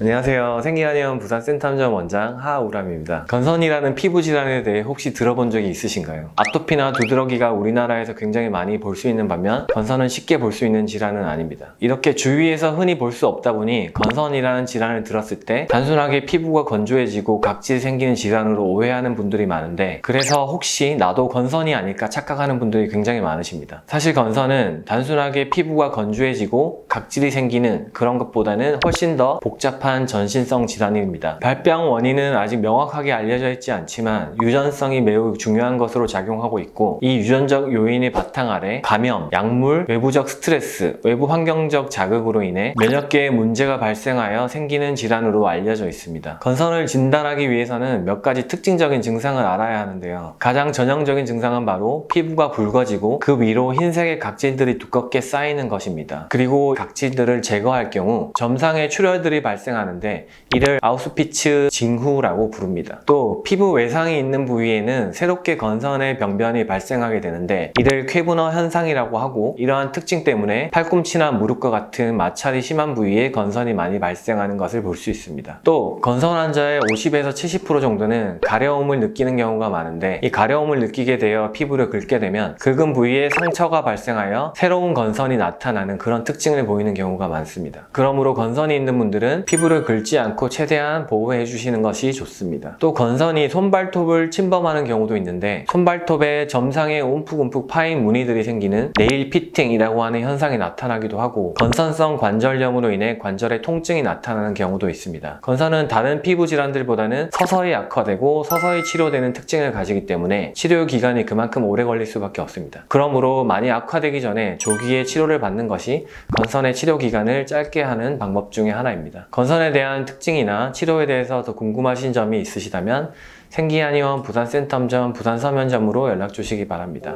안녕하세요. 생기한의원 부산센텀점 원장 하우람입니다. 건선이라는 피부 질환에 대해 혹시 들어본 적이 있으신가요? 아토피나 두드러기가 우리나라에서 굉장히 많이 볼 수 있는 반면 건선은 쉽게 볼 수 있는 질환은 아닙니다. 이렇게 주위에서 흔히 볼 수 없다 보니 건선이라는 질환을 들었을 때 단순하게 피부가 건조해지고 각질이 생기는 질환으로 오해하는 분들이 많은데 그래서 혹시 나도 건선이 아닐까 착각하는 분들이 굉장히 많으십니다. 사실 건선은 단순하게 피부가 건조해지고 각질이 생기는 그런 것보다는 훨씬 더 복잡한 전신성 질환입니다. 발병 원인은 아직 명확하게 알려져 있지 않지만 유전성이 매우 중요한 것으로 작용하고 있고 이 유전적 요인의 바탕 아래 감염, 약물, 외부적 스트레스, 외부 환경적 자극으로 인해 면역계에 문제가 발생하여 생기는 질환으로 알려져 있습니다. 건선을 진단하기 위해서는 몇 가지 특징적인 증상을 알아야 하는데요. 가장 전형적인 증상은 바로 피부가 붉어지고 그 위로 흰색의 각질들이 두껍게 쌓이는 것입니다. 그리고 각질들을 제거할 경우 점상의 출혈들이 발생하는 데 이를 아우스피츠 징후라고 부릅니다. 또 피부 외상이 있는 부위에는 새롭게 건선의 병변이 발생하게 되는데 이를 쾌분화 현상이라고 하고 이러한 특징 때문에 팔꿈치나 무릎과 같은 마찰이 심한 부위에 건선이 많이 발생하는 것을 볼 수 있습니다. 또 건선 환자의 50에서 70% 정도는 가려움을 느끼는 경우가 많은데 이 가려움을 느끼게 되어 피부를 긁게 되면 긁은 부위에 상처가 발생하여 새로운 건선이 나타나는 그런 특징을 보이는 경우가 많습니다. 그러므로 건선이 있는 분들은 피부 를 긁지 않고 최대한 보호해 주시는 것이 좋습니다. 또 건선이 손발톱을 침범하는 경우도 있는데 손발톱에 점상에 움푹움푹 파인 무늬들이 생기는 네일 피팅이라고 하는 현상이 나타나기도 하고 건선성 관절염으로 인해 관절에 통증이 나타나는 경우도 있습니다. 건선은 다른 피부 질환들보다는 서서히 악화되고 서서히 치료되는 특징을 가지기 때문에 치료 기간이 그만큼 오래 걸릴 수밖에 없습니다. 그러므로 많이 악화되기 전에 조기에 치료를 받는 것이 건선의 치료 기간을 짧게 하는 방법 중에 하나입니다. 건선 에 대한 특징이나 치료에 대해서 더 궁금하신 점이 있으시다면 생기한의원 부산센텀점 부산서면점으로 연락 주시기 바랍니다.